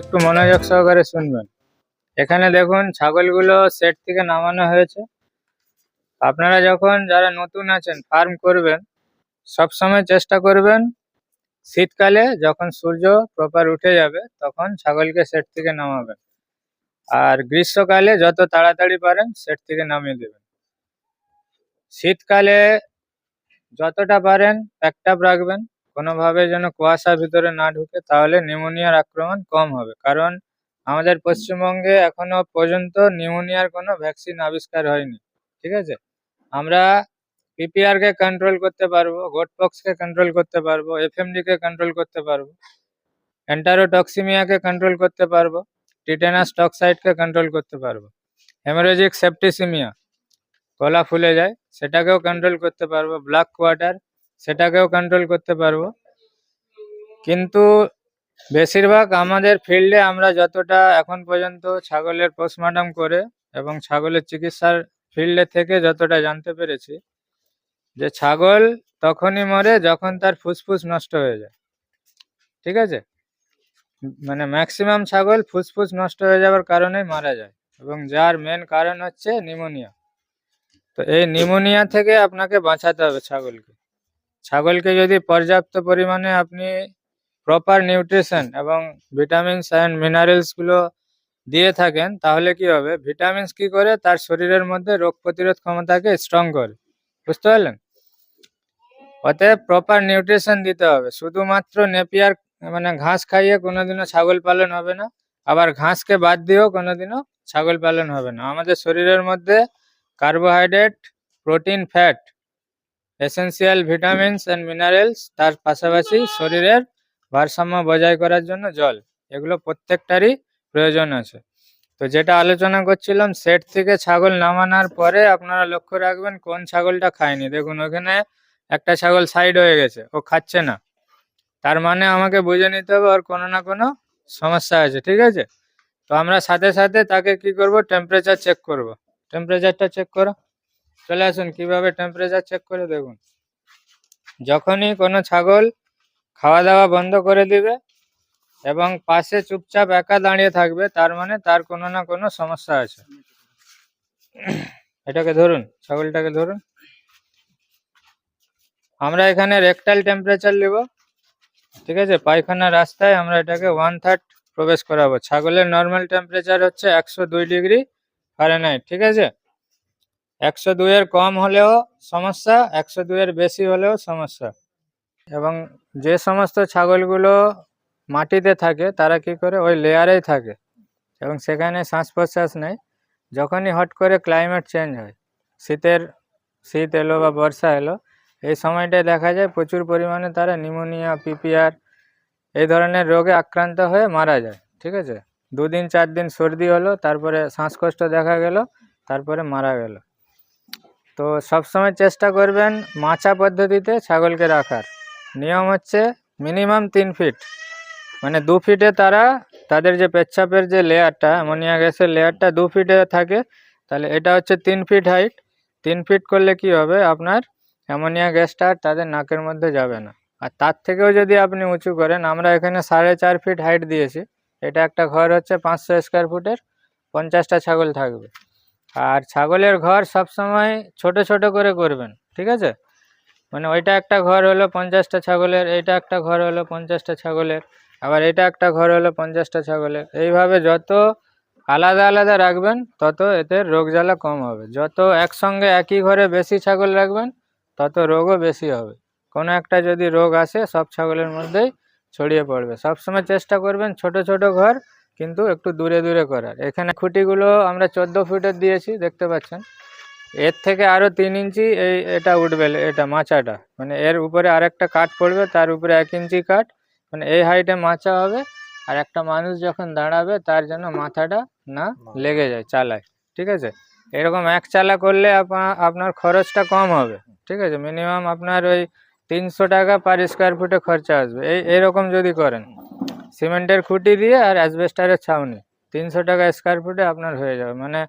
একটু মনোযোগ সহকারে শুনবেন। এখানে দেখুন, ছাগলগুলো সেট থেকে নামানো হয়েছে। আপনারা যখন যারা নতুন আছেন ফার্ম করবেন সব সময় চেষ্টা করবেন, শীতকালে যখন সূর্য প্রপার উঠে যাবে, তখন ছাগলকে সেট থেকে নামাবেন। আর গ্রীষ্মকালে যত তাড়াতাড়ি পারেন সেট থেকে নামিয়ে দেবেন। শীতকালে যতটা পারেন প্যাকটাপ রাখবেন। কোনোভাবে যেন কুয়াশা ভিতরে না ঢুকে, তাহলে নিউমোনিয়ার আক্রমণ কম হবে। কারণ আমাদের পশ্চিমবঙ্গে এখনও পর্যন্ত নিউমোনিয়ার কোনো ভ্যাকসিন আবিষ্কার হয়নি, ঠিক আছে? আমরা পিপিআর কে কন্ট্রোল করতে পারব গোটপক্স কে কন্ট্রোল করতে পারব এফএমডি কে কন্ট্রোল করতে পারব এন্টারোটক্সিমিয়া কে কন্ট্রোল করতে পারব টিটেনাস টক্সাইড কে কন্ট্রোল করতে পারব হেমোরেজিক সেপ্টিসিমিয়া গলা ফুলে যায়, সেটাকেও কন্ট্রোল করতে পারব ব্ল্যাক কোয়ার্টার সেটাকেও কন্ট্রোল করতে পারব। কিন্তু বেশিরভাগ আমাদের ফিল্ডে আমরা যতটা এখন পর্যন্ত ছাগলের পোস্টমর্টম করে এবং ছাগলের চিকিৎসার ফিল্ডে থেকে যতটা জানতে পেরেছি, যে ছাগল তখনই মরে যখন তার ফুসফুস নষ্ট হয়ে যায়। ঠিক আছে? মানে ম্যাক্সিমাম ছাগল ফুসফুস নষ্ট হয়ে যাওয়ার কারণে মারা যায় এবং যার মেন কারণ হচ্ছে নিউমোনিয়া তো এই নিউমোনিয়া থেকে আপনাকে বাঁচাতে হবে ছাগলকে। ছাগলকে যদি পর্যাপ্ত পরিমাণে আপনি প্রপার নিউট্রিশন এবং ভিটামিনস অ্যান্ড মিনারেলসগুলো দিয়ে থাকেন, তাহলে কি হবে? ভিটামিনস কি করে? তার শরীরের মধ্যে রোগ প্রতিরোধ ক্ষমতাকে স্ট্রং করে। বুঝতে পারলেন? অতএব প্রপার নিউট্রিশন দিতে হবে। শুধুমাত্র নেপিয়ার মানে ঘাস খাইয়ে কোনোদিনও ছাগল পালন হবে না, আবার ঘাসকে বাদ দিয়েও কোনোদিনও ছাগল পালন হবে না। আমাদের শরীরের মধ্যে carbohydrate protein fat essential vitamins and minerals তার পাশাপাশি শরীরের ভারসাম্য বজায় করার জন্য জল। এগুলো প্রত্যেকটারই প্রয়োজন আছে। তো যেটা আলোচনা করছিলাম সেট থেকে ছাগল নামানোর পরে আপনারা লক্ষ্য রাখবেন কোন ছাগলটা খায়নি। দেখুন ওখানে একটা ছাগল সাইড হয়ে গেছে ও খাচ্ছে না। তার মানে আমাকে বুঝে নিতে হবে ওর কোনো না কোনো সমস্যা আছে ঠিক আছে? তো আমরা সাথে সাথে তাকে কি করব? টেম্পারেচার চেক করব। টেম্পারেচারটা চেক করো। চলে আসুন, কীভাবে টেম্পারেচার চেক করে দেখুন। যখনই কোনো ছাগল খাওয়া দাওয়া বন্ধ করে দিবে এবং পাশে চুপচাপ একা দাঁড়িয়ে থাকবে, তার মানে তার কোনো না কোনো সমস্যা আছে। এটাকে ধরুন, ছাগলটাকে ধরুন। আমরা এখানে রেকটাল টেম্পারেচার নেব ঠিক আছে? পায়খানা রাস্তায় আমরা এটাকে ওয়ান থার্ড প্রবেশ করাবো। ছাগলের নর্মাল টেম্পারেচার হচ্ছে একশো দুই ডিগ্রি ফারেনহাইট ঠিক আছে? একশো দুইয়ের কম হলেও সমস্যা, একশো দুইয়ের বেশি হলেও সমস্যা। এবং যে সমস্ত ছাগলগুলো মাটিতে থাকে, তারা কি করে? ওই লেয়ারেই থাকে। এবং সেখানে শ্বাস প্রশ্বাস নেয় যখনই হট করে ক্লাইমেট চেঞ্জ হয়, শীতের, শীত এলো বা বর্ষা এলো, এই সময়টায় দেখা যায় প্রচুর পরিমাণে তারা নিউমোনিয়া পিপিআর এই ধরনের রোগে আক্রান্ত হয়ে মারা যায়। ঠিক আছে? দুদিন চার দিন সর্দি হলো, তারপরে শ্বাসকষ্ট দেখা গেল, তারপরে মারা গেল। তো সবসময় চেষ্টা করবেন মাচা পদ্ধতিতে ছাগলকে রাখার। নিয়ম হচ্ছে মিনিমাম তিন ফিট মানে দু ফিটে তারা তাদের যে পেচ্ছাপের যে লেয়ারটা অ্যামোনিয়া গ্যাসের লেয়ারটা দু ফিটে থাকে, তাহলে এটা হচ্ছে তিন ফিট হাইট তিন ফিট করলে কি হবে? আপনার অ্যামোনিয়া গ্যাসটা আর তাদের নাকের মধ্যে যাবে না। আর তার থেকেও যদি আপনি উঁচু করেন, আমরা এখানে সাড়ে চার ফিট হাইট দিয়েছি। এটা একটা ঘর হচ্ছে পাঁচশো স্কোয়ার ফুটের পঞ্চাশটা ছাগল থাকবে। আর ছাগলের ঘর সবসময় ছোট ছোট করে করবেন, ঠিক আছে? মানে ওইটা একটা ঘর হলো পঞ্চাশটা ছাগলের, এইটা একটা ঘর হলো পঞ্চাশটা ছাগলের, আবার এটা একটা ঘর হলো পঞ্চাশটা ছাগলের। এইভাবে যত আলাদা আলাদা রাখবেন, তত এতে রোগ জ্বালা কম হবে। যত একসঙ্গে একই ঘরে বেশি ছাগল রাখবেন, তত রোগও বেশি হবে। কোনো একটা যদি রোগ আসে, সব ছাগলের মধ্যেই ছড়িয়ে পড়বে। সবসময় চেষ্টা করবেন ছোট ছোট ঘর কিন্তু একটু দূরে দূরে করার। এখানে খুঁটিগুলো আমরা চোদ্দ ফুটের দিয়েছি দেখতে পাচ্ছেন। এর থেকে আরও তিন ইঞ্চি এই এটা উঠবে এটা মাচাটা। মানে এর উপরে আরেকটা কাঠ পড়বে তার উপরে এক ইঞ্চি কাঠ। মানে এই হাইটে মাচা হবে আর একটা মানুষ যখন দাঁড়াবে তার জন্য মাথাটা না লেগে যায় চালায় ঠিক আছে? এরকম এক চালা করলে আপনা- আপনার খরচটা কম হবে ঠিক আছে? মিনিমাম আপনার ওই তিনশো টাকা পার স্কোয়ার ফুটে খরচা আসবে। এই এরকম যদি করেন। সিমেন্টের খুঁটি দিয়ে আর অ্যাসবেস্টারের ছাউনি। তিনশো টাকা স্কোয়ার ফুটে আপনার হয়ে যাবে। মানে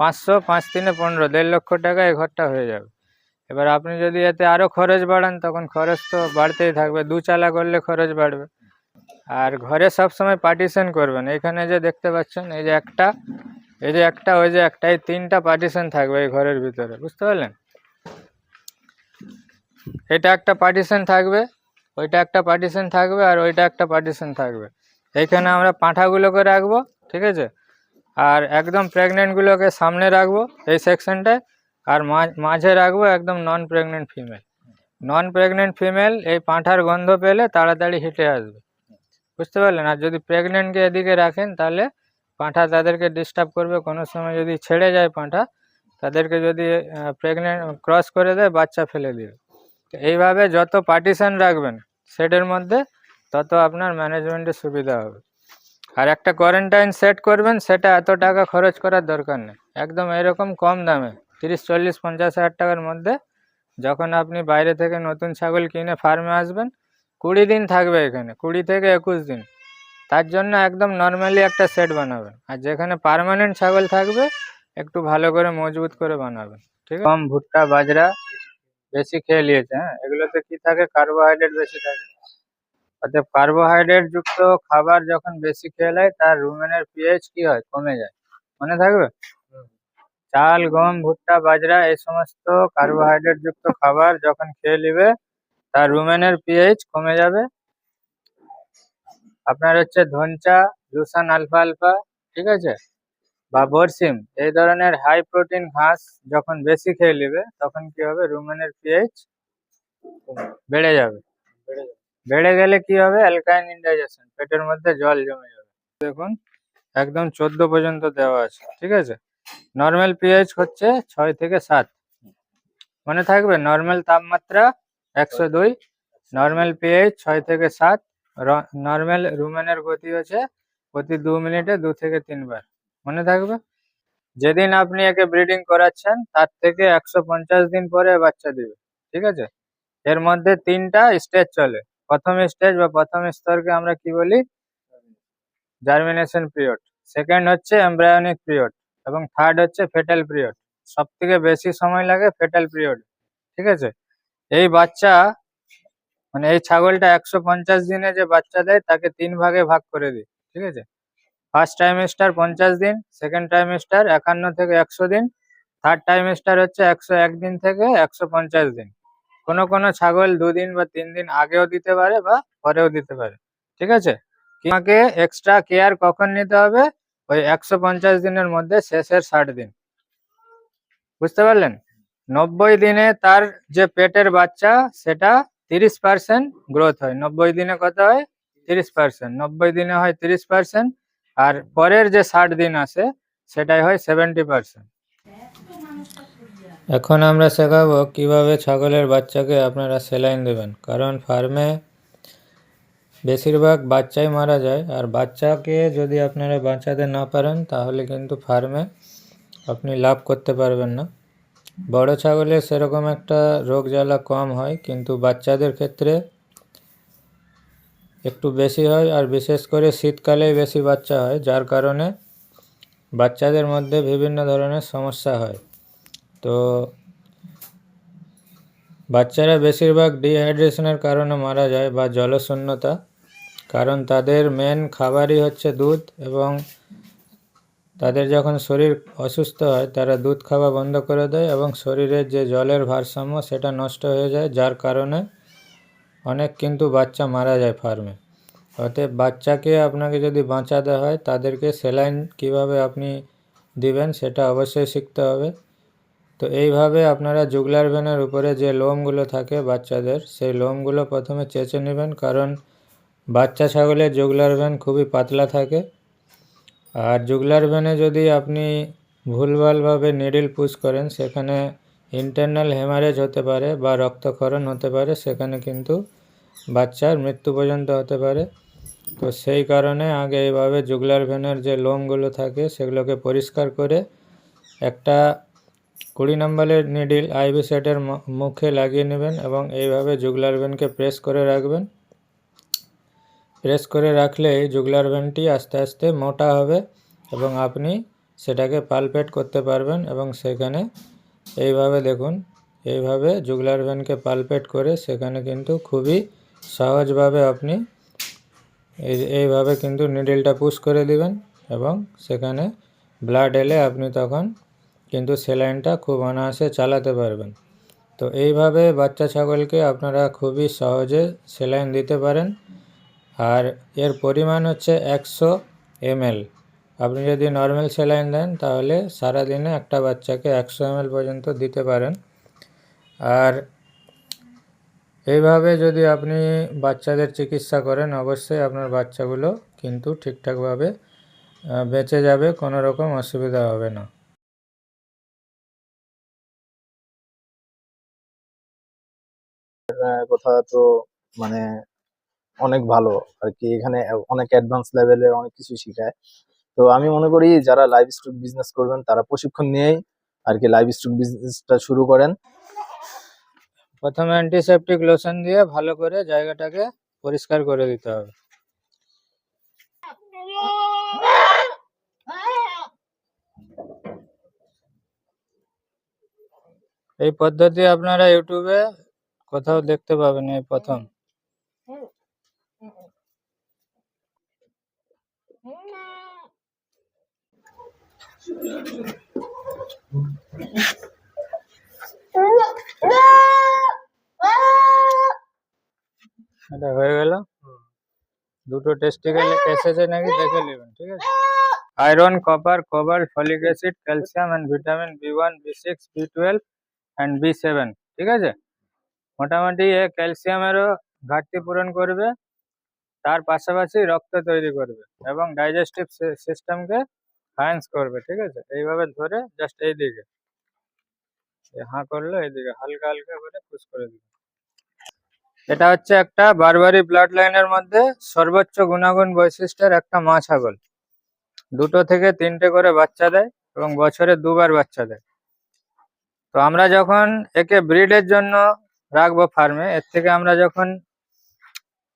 পাঁচশো, পাঁচ তিনে পনেরো, দেড় লক্ষ টাকা এই ঘরটা হয়ে যাবে। এবার আপনি যদি এতে আরও খরচ বাড়ান, তখন খরচ তো বাড়তেই থাকবে। দু চালা করলে খরচ বাড়বে। আর ঘরে সব সময় পার্টিশন করবেন। এখানে যে দেখতে পাচ্ছেন, এই যে একটা, এই যে একটা, ওই যে একটা, এই তিনটা পার্টিশন থাকবে এই ঘরের ভিতরে। বুঝতে পারলেন? এটা একটা পার্টিশন থাকবে। ওইটা একটা পার্টিশন থাকবে আর ওইটা একটা পার্টিশন থাকবে। এইখানে আমরা পাঁঠাগুলোকে রাখব, ঠিক আছে? আর একদম প্রেগনেন্টগুলোকে সামনে রাখব এই সেকশনটায় আর মাঝ- রাখব একদম non pregnant female non pregnant female এই পাঁঠার গন্ধ পেলে তাড়াতাড়ি হেঁটে আসবে। বুঝতে পারলেন? আর যদি প্রেগনেন্টকে এদিকে রাখেন, তাহলে পাঁঠা তাদেরকে ডিস্টার্ব করবে। কোনো সময় যদি ছেড়ে যায় পাঁঠা, তাদেরকে যদি প্রেগনেন্ট ক্রস করে দেয়, বাচ্চা ফেলে দিবে। এইভাবে যত পার্টিশন রাখবেন, সেটের মধ্যে তত আপনার ম্যানেজমেন্টের সুবিধা হবে। আর একটা কোয়ারেন্টাইন সেট করবেন, সেটা এত টাকা খরচ করার দরকার নেই। একদম এরকম কম দামে, তিরিশ, চল্লিশ, পঞ্চাশ হাজার টাকার মধ্যে যখন আপনি বাইরে থেকে নতুন ছাগল কিনে ফার্মে আসবেন, কুড়ি দিন থাকবে এখানে, কুড়ি থেকে একুশ দিন। তার জন্য একদম নর্মালি একটা সেট বানাবেন। আর যেখানে পার্মানেন্ট ছাগল থাকবে, একটু ভালো করে মজবুত করে বানাবেন। ঠিক আছে? কম ভুট্টা, বাজরা বেশি খেয়ে নিয়েছে হ্যাঁ? এগুলোতে কি থাকে? কার্বোহাইড্রেট বেশি থাকে। অর্থাৎ কার্বোহাইড্রেট যুক্ত খাবার যখন বেশি খেয়ে নেয়, তার রুমেনের পিএইচ কি হয়? কমে যায়। মনে থাকবে? চাল, গম, ভুট্টা, বাজরা, এই সমস্ত কার্বোহাইড্রেট যুক্ত খাবার যখন খেয়ে নিবে, তার রুমেনের পিএইচ কমে যাবে। আপনার হচ্ছে ধনচা, লুসান, আলফা আলফা, ঠিক আছে? বা বরসিম, এই ধরনের হাই প্রোটিন ঘাস যখন বেশি খেয়ে নেবে, তখন কি হবে? রুমেনের পিএইচ বেড়ে যাবে। বেড়ে গেলে কি হবে? অ্যালকাইন ইনডাইজেশন পেটের মধ্যে জল জমে যাবে। দেখুন, একদম চোদ্দ পর্যন্ত দেওয়া আছে, ঠিক আছে? নর্মাল পিএইচ হচ্ছে ছয় থেকে সাত। মনে থাকবে? নর্মাল তাপমাত্রা একশো দুই নর্মাল পিএইচ ছয় থেকে সাত নর্মাল রুমেনের গতি হচ্ছে প্রতি দু মিনিটে দু থেকে তিনবার। মনে থাকবে? যেদিন আপনি একে ব্রিডিং করাচ্ছেন, তার থেকে একশো পঞ্চাশ দিন পরে বাচ্চা দিবে, ঠিক আছে? এর মধ্যে তিনটা স্টেজ চলে। প্রথম স্টেজ বা প্রথম স্তরকে আমরা কি বলি? জার্মিনেশন পিরিয়ড সেকেন্ড হচ্ছে এমব্রায়োনিক পিরিয়ড এবং থার্ড হচ্ছে ফেটাল পিরিয়ড সব থেকে বেশি সময় লাগে ফেটাল পিরিয়ড ঠিক আছে? এই বাচ্চা মানে এই ছাগলটা একশো পঞ্চাশ দিনে যে বাচ্চা দেয়, তাকে তিন ভাগে ভাগ করে দিই, ঠিক আছে? ফার্স্ট টাইমেস্টার পঞ্চাশ দিন সেকেন্ড টাইমেস্টার একান্ন থেকে একশো দিন থার্ড টাইমেস্টার হচ্ছে একশো এক দিন থেকে একশো পঞ্চাশ দিন। কোনো কোনো ছাগল দুদিন বা তিন দিন আগেও দিতে পারে বা পরেও দিতে পারে। ঠিক আছে? তোমাকে এক্সট্রা কেয়ার কখন নিতে হবে? ওই একশো পঞ্চাশ দিনের মধ্যে শেষের ষাট দিন। বুঝতে পারলেন? নব্বই দিনে তার যে পেটের বাচ্চা, সেটা তিরিশ পার্সেন্ট গ্রোথ হয়। নব্বই দিনে কত হয়? তিরিশ পার্সেন্ট নব্বই দিনে হয় তিরিশ পার্সেন্ট আর পরের যে ষাট দিন আসে সেটাই হয় সেভেন্টি পার্সেন্ট এখন আমরা শেখাবো কীভাবে ছাগলের বাচ্চাকে আপনারা সেলাইন দেবেন। কারণ ফার্মে বেশিরভাগ বাচ্চাই মারা যায়, আর বাচ্চাকে যদি আপনারা বাঁচাতে না পারেন, তাহলে কিন্তু ফার্মে আপনি লাভ করতে পারবেন না। বড় ছাগলের সেরকম একটা রোগ জ্বালা কম হয়, কিন্তু বাচ্চাদের ক্ষেত্রে একটু বেশি হয় আর বিশেষ করে শীতকালেই বেশি বাচ্চা হয়, যার কারণে বাচ্চাদের মধ্যে বিভিন্ন ধরনের সমস্যা হয়। তো বাচ্চারা বেশিরভাগ ডিহাইড্রেশনের কারণে মারা যায় বা জলশূন্যতা, কারণ তাদের মেন খাবারই হচ্ছে দুধ এবং তাদের যখন শরীর অসুস্থ হয়, তারা দুধ খাওয়া বন্ধ করে দেয় এবং শরীরের যে জলের ভারসাম্য, সেটা নষ্ট হয়ে যায়, যার কারণে অনেক কিন্তু বাচ্চা মারা যায় ফার্মে। অতএব বাচ্চাকে আপনাকে যদি বাঁচাতে হয়, তাদেরকে স্যালাইন কীভাবে আপনি দিবেন সেটা অবশ্যই শিখতে হবে। তো এইভাবে আপনারা জুগলার ভ্যানের উপরে যে লোমগুলো থাকে বাচ্চাদের, সেই লোমগুলো প্রথমে চেঁচে নেবেন, কারণ বাচ্চা ছাগলের জুগলার ভ্যান খুবই পাতলা থাকে। আর জুগলার ভ্যানে যদি আপনি ভুলভালভাবে নিডিল পুশ করেন, সেখানে ইন্টারনাল হেমারেজ হতে পারে বা রক্তক্ষরণ হতে পারে, সেখানে কিন্তু বাচ্চার মৃত্যু পর্যন্ত হতে পারে। তো সেই কারণে আগে এইভাবে জুগলার ভ্যানের যে লোমগুলো থাকে, সেগুলোকে পরিষ্কার করে একটা কুড়ি নম্বরের নিডিল আইভি সেটের মুখে লাগিয়ে নেবেন এবং এইভাবে জুগলার ভ্যানকে প্রেস করে রাখবেন। প্রেস করে রাখলে জুগলার ভ্যানটি আস্তে আস্তে মোটা হবে এবং আপনি সেটাকে পালপেট করতে পারবেন এবং সেখানে এইভাবে দেখুন, এইভাবে জুগলার ভ্যানকে পালপেট করে সেখানে কিন্তু খুবই সহজভাবে আপনি এই, এইভাবে কিন্তু নিডলটা পুশ করে দিবেন এবং সেখানে ব্লাড এলে আপনি তখন কিন্তু সেলাইনটা খুব অনায়াসে চালাতে পারবেন। তো এইভাবে বাচ্চা ছাগলকে আপনারা খুবই সহজে সেলাইন দিতে পারেন। আর এর পরিমাণ হচ্ছে একশো এমএল। আপনি যদি নর্মাল সেলাইন দেন, তাহলে সারাদিনে একটা বাচ্চাকে একশো এমএল পর্যন্ত দিতে পারেন। আর এইভাবে যদি আপনি বাচ্চাদের চিকিৎসা করেন অবশ্যই আপনার বাচ্চাগুলো কিন্তু ঠিকঠাকভাবে বেঁচে যাবে কোনো রকম অসুবিধা হবে না। আহ, কথা তো মানে অনেক ভালো আর কি। এখানে অনেক অ্যাডভান্স লেভেলের অনেক কিছু শেখায়। তো আমি মনে করি যারা লাইভ স্টক বিজনেস করবেন তারা প্রশিক্ষণ নিয়েই আর কি লাইভ স্টক বিজনেসটা শুরু করেন। প্রথমে অ্যান্টিসেপটিক লোশন দিয়ে ভালো করে জায়গাটাকে পরিষ্কার করে দিতে হবে। এই পদ্ধতি আপনারা ইউটিউবে কোথাও দেখতে পাবেন এই প্রথম। এটা হয়ে গেল। দুটো টেস্টিকেল এসেছে নাকি দেখে নেবেন, ঠিক আছে? Iron copper cobalt folic acid calcium and vitamin B one B six B twelve and B seven ঠিক আছে? মোটামুটি এ ক্যালসিয়ামেরও ঘাটতি পূরণ করবে, তার পাশাপাশি রক্ত তৈরি করবে এবং ডাইজেস্টিভ সিস্টেমকে ফাইন্স করবে, ঠিক আছে? এইভাবে ধরে জাস্ট এই দিকে এই হাঁ করল, এইদিকে হালকা হালকা করে পুশ করে দিবে এটা হচ্ছে একটা বারবারি ব্লাড লাইনের মধ্যে সর্বোচ্চ গুণাগুণ বৈশিষ্ট্যের একটা মা ছাগল দুটো থেকে তিনটে করে বাচ্চা দেয় এবং বছরে দুবার বাচ্চা দেয়। তো আমরা যখন একে ব্রিডের জন্য রাখব ফার্মে এর থেকে আমরা যখন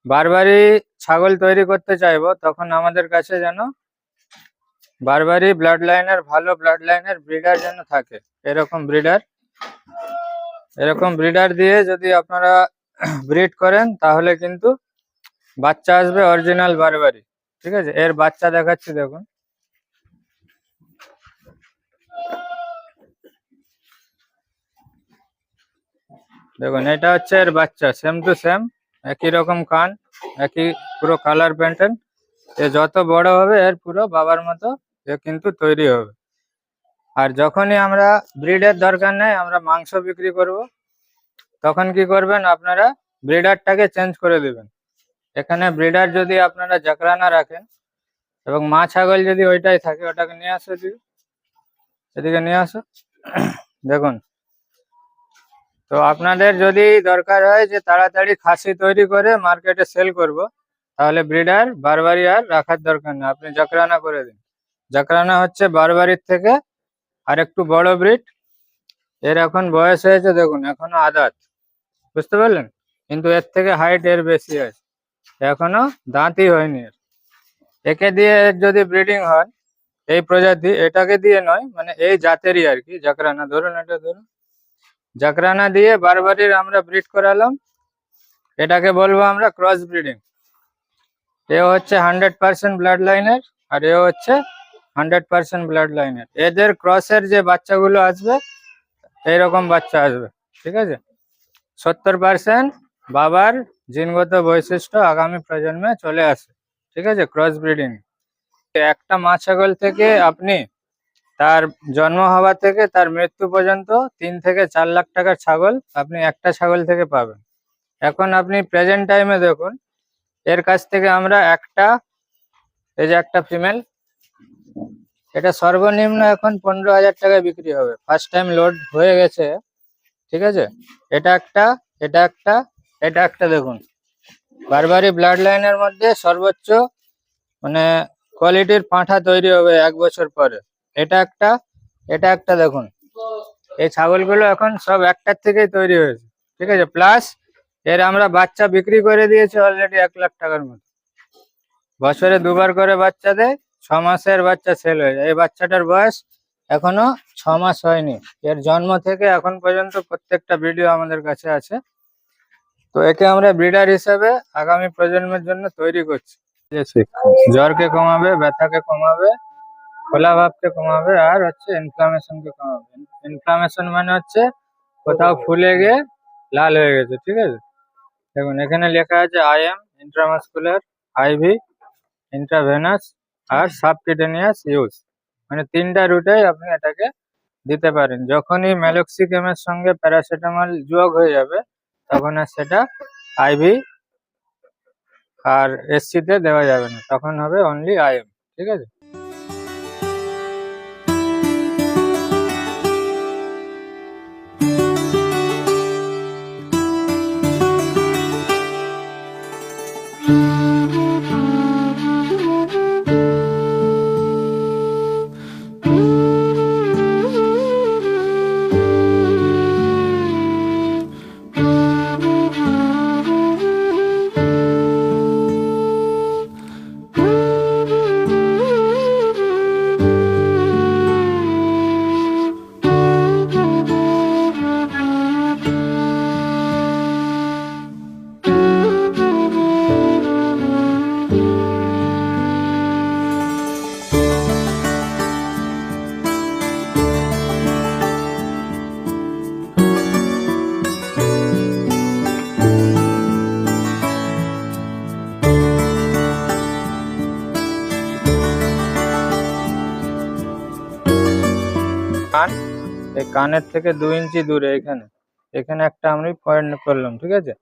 বারবারই ছাগল তৈরি করতে চাইব, তখন আমাদের কাছে যেন বারবারই ব্লাড লাইনের ভালো ব্লাড লাইনের ব্রিডার যেন থাকে। এরকম ব্রিডার এরকম ব্রিডার দিয়ে যদি আপনারা ব্রিড করেন, তাহলে কিন্তু বাচ্চা আসবে অরিজিনাল বারবারি ঠিক আছে? এর বাচ্চা দেখাচ্ছি, দেখুন। দেখুন, এটা হচ্ছে এর বাচ্চা সেম টু সেম একই রকম কান, একই পুরো কালার প্যান্টার্ন এ যত বড় হবে, এর পুরো বাবার মতো এ কিন্তু তৈরি হবে। আর যখনই আমরা ব্রিডের দরকার নেই, আমরা মাংস বিক্রি করব। তখন কি করবেন? আপনারা ব্রিডারটাকে চেঞ্জ করে দিবেন। এখানে ব্রিডার যদি আপনারা জাকরানা রাখেন এবং মা ছাগল যদি ওইটাই থাকে, ওটাকে নিয়ে আসো এদিকে। এদিকে নিয়ে আসো। দেখুন। তো আপনাদের যদি দরকার হয় যে তাড়াতাড়ি খাসি তৈরি করে মার্কেটে সেল করব, তাহলে ব্রিডার বারবারি আর রাখার দরকার নেই। আপনি জাকরানা করে দিন। জাকরানা হচ্ছে বারবারির থেকে আর একটু বড় ব্রিড এর এখন বয়স হয়েছে, দেখুন, এখনও আদাত। বুঝতে পারলেন? কিন্তু এর থেকে হাইট এর বেশি আছে এখনও দাঁতই হয়নি এর। একে দিয়ে এর যদি ব্রিডিং হয়, এই প্রজাতি এটাকে দিয়ে নয় মানে এই জাতেরই আর কি, জাকরানা। ধরুন এটা, ধরুন। জাকরানা দিয়ে বারবারির আমরা ব্রিড করালাম। এটাকে বলব আমরা ক্রস ব্রিডিং এ হচ্ছে হান্ড্রেড পার্সেন্ট ব্লাড লাইনের আর এ হচ্ছে হান্ড্রেড পার্সেন্ট ব্লাড লাইনের এদের ক্রসের যে বাচ্চাগুলো আসবে, এইরকম বাচ্চা আসবে। ঠিক আছে? সত্তর পার্সেন্ট বাবার জিনগত বৈশিষ্ট্য আগামী প্রজন্মে চলে আসে। ঠিক আছে? ক্রস ব্রিডিং একটা মা ছাগল থেকে আপনি তার জন্ম হওয়া থেকে তার মৃত্যু পর্যন্ত তিন থেকে চার লাখ টাকার ছাগল আপনি একটা ছাগল থেকে পাবেন। এখন আপনি প্রেজেন্ট টাইমে দেখুন, এর কাছ থেকে আমরা একটা, এই যে একটা ফিমেল এটা সর্বনিম্ন এখন পনেরো হাজার টাকায় বিক্রি হবে। ফার্স্ট টাইম লোড হয়ে গেছে। ঠিক আছে? এটা একটা এটা একটা এটা একটা দেখুন। বারবারই ব্লাড লাইনের মধ্যে সর্বোচ্চ মানে কোয়ালিটির পাঁঠা তৈরি হবে এক বছর পরে। এটা একটা এটা একটা দেখুন। এই ছাগলগুলো এখন সব একটার থেকেই তৈরি হয়েছে। ঠিক আছে? প্লাস এর আমরা বাচ্চা বিক্রি করে দিয়েছি অলরেডি এক লাখ টাকার মতো। বছরে দুবার করে বাচ্চা দেয়, ছ মাসের বাচ্চা সেল হয়ে যায়। এই বাচ্চাটার বয়স এখনও ছ মাস হয়নি। এর জন্ম থেকে এখন পর্যন্ত প্রত্যেকটা ভিডিও আমাদের কাছে আছে। তো একে আমরা ব্রিডার হিসেবে আগামী প্রজন্মের জন্য তৈরি করছি। জ্বরকে কমাবে, ব্যথাকে কমাবে খোলা ভাবকে কমাবে, আর হচ্ছে ইনফ্লামেশনকে কমাবে। ইনফ্লামেশন মানে হচ্ছে কোথাও ফুলে গিয়ে লাল হয়ে গেছে, ঠিক আছে? দেখুন, এখানে লেখা আছে I M intramuscular IV intravenous R subcutaneous use মানে তিনটা রুটেই আপনি এটাকে দিতে পারেন। যখনই ম্যালোক্সিকেম এর সঙ্গে প্যারাসিটামল যোগ হয়ে যাবে, তখন আর সেটা আইভি আর এসসিতে দেওয়া যাবে না। তখন হবে অনলি আইএম ঠিক আছে? কানের থেকে দু ইঞ্চি দূরে এখানে। এখানে একটা আমি পয়েন্ট করলাম, ঠিক আছে?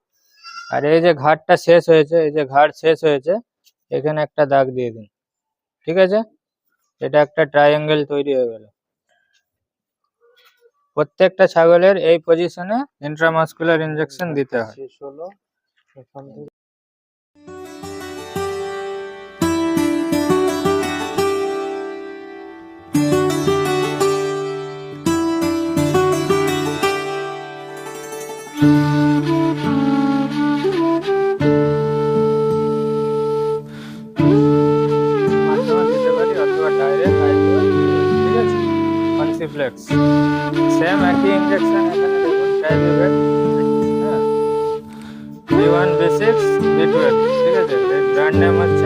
আর এই যে ঘাটটা শেষ হয়েছে, এই যে ঘাট শেষ হয়েছে, এখানে একটা দাগ দিয়ে দিন, ঠিক আছে? এটা একটা ট্রায়াঙ্গেল তৈরি হয়ে গেল। প্রত্যেকটা ছাগলের এই পজিশনে ইন্ট্রামাসকুলার ইনজেকশন দিতে হয়। একই ইনজেকশন এখানে দেখুন ট্রাইভিভেট হ্যাঁ বি ঠিক আছে ব্র্যান্ড নেম হচ্ছে